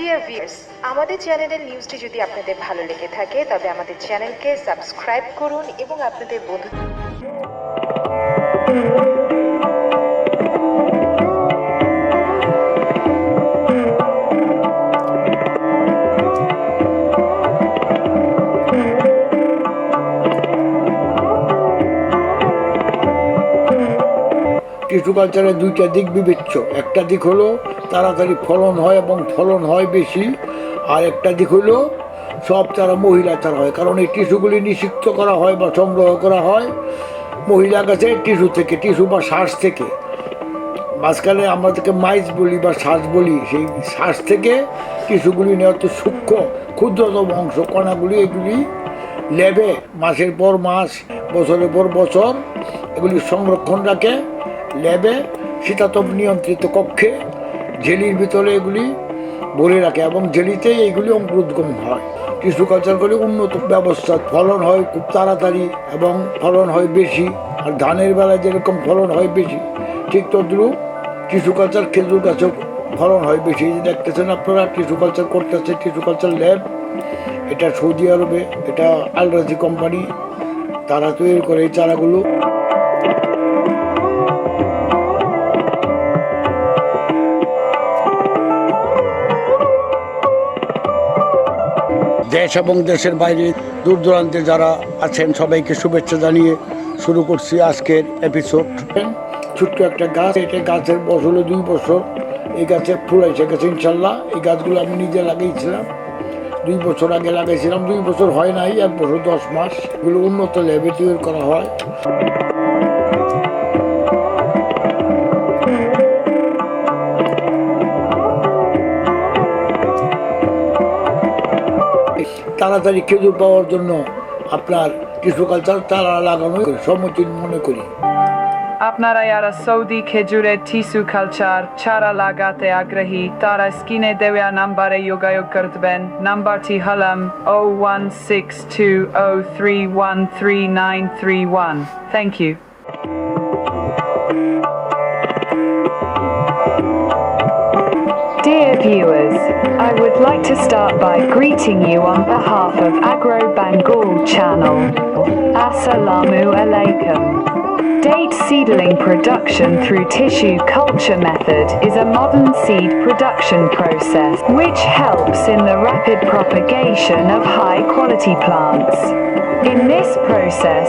Dear viewers আমাদের চ্যানেলের নিউজটি যদি আপনাদের ভালো লেগে থাকে, তবে আমাদের চ্যানেলকে সাবস্ক্রাইব করুন এবং আপনাদের বন্ধু টিস্যু কালচারের দুইটা দিক বিবেচ্য। একটা দিক হলো তাড়াতাড়ি ফলন হয় এবং ফলন হয় বেশি। আর একটা দিক হলো সব চারা মহিলা চারা হয়, কারণ এই টিস্যুগুলি নিষিক্ত করা হয় বা সংগ্রহ করা হয় মহিলা গাছে টিস্যু থেকে, টিস্যু বা শ্বাস থেকে। মাঝখানে আমরা থেকে মাইজ বলি বা শ্বাস বলি, সেই শ্বাস থেকে টিস্যুগুলি নেওয়া তো সূক্ষ্ম, ক্ষুদ্রতম অংশ, কণাগুলি এগুলি ল্যাবে মাসের পর মাস, বছরের পর বছর, এগুলি সংরক্ষণ রাখে ল্যাবে শীতাতপ নিয়ন্ত্রিত কক্ষে জেলির ভিতরে এগুলি ভরে রাখে এবং জেলিতেই এইগুলি অঙ্কুরোদ্গম হয়। টিস্যু কালচারগুলি উন্নত ব্যবস্থা, ফলন হয় খুব তাড়াতাড়ি এবং ফলন হয় বেশি, আর ধানের বেলায় যেরকম ফলন হয় বেশি, ঠিক তদ্রুপ টিস্যু কালচার খেজুর গাছেও ফলন হয় বেশি। দেখতেছেন আপনারা টিস্যু কালচার করতেছে টিস্যু কালচার ল্যাব, এটা সৌদি আরবে, এটা আলরাজি কোম্পানি, তারা তৈরি করে এই চারাগুলো। দেশ এবং দেশের বাইরে দূর দূরান্তে যারা আছেন, সবাইকে শুভেচ্ছা জানিয়ে শুরু করছি আজকের এপিসোড ছোট্ট একটা গাছ, এটা গাছের বয়স হলো দুই বছর। এই গাছে ফুল এসে গেছে, ইনশাল্লাহ। এই গাছগুলো আমি নিজে লাগিয়েছিলাম। দুই বছর আগে লাগাইছিলাম দুই বছর হয় নাই, এক বছর দশ মাস। এগুলো উন্নত ল্যাবে তৈরি করা হয়। তাড়াতাড়ি খেজুর পাওয়ার জন্য আপনার টিস্যু কালচার তারা লাগানো সম্মতি মনে করি। আপনারা যারা সৌদি খেজুরের টিস্যু কালচার চারা লাগাতে আগ্রহী, তারা স্ক্রিনে দেওয়া নাম্বারে যোগাযোগ করবেন। নাম্বারটি হলাম O one six two O three one three nine three one thank you viewers, I would like to start by greeting you on behalf of Agro Bengal channel. Assalamu alaikum. Date seedling production through tissue culture method is a modern seed production process which helps in the rapid propagation of high quality plants. In this process,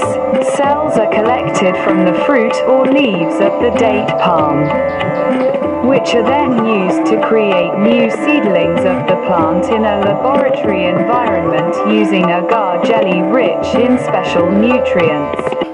cells are collected from the fruit or leaves of the date palm which are then used to create new seedlings of the plant in a laboratory environment using agar jelly rich in special nutrients.